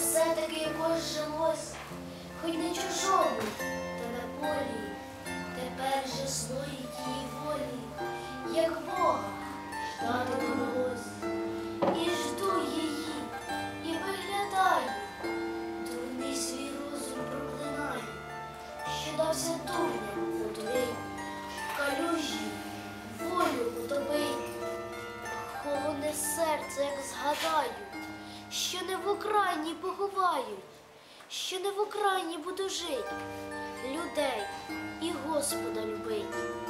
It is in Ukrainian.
все-таки якось жилось, хоч не чужому, та на полі, тепер же злої тієї волі, як Бога, ждати довелось. І жду її, і виглядаю, дурний свій розум проклинаю, що дався дурням. Серце, як згадаю, що не в Україні поховаю, що не в Україні буду жить, людей і Господа любить.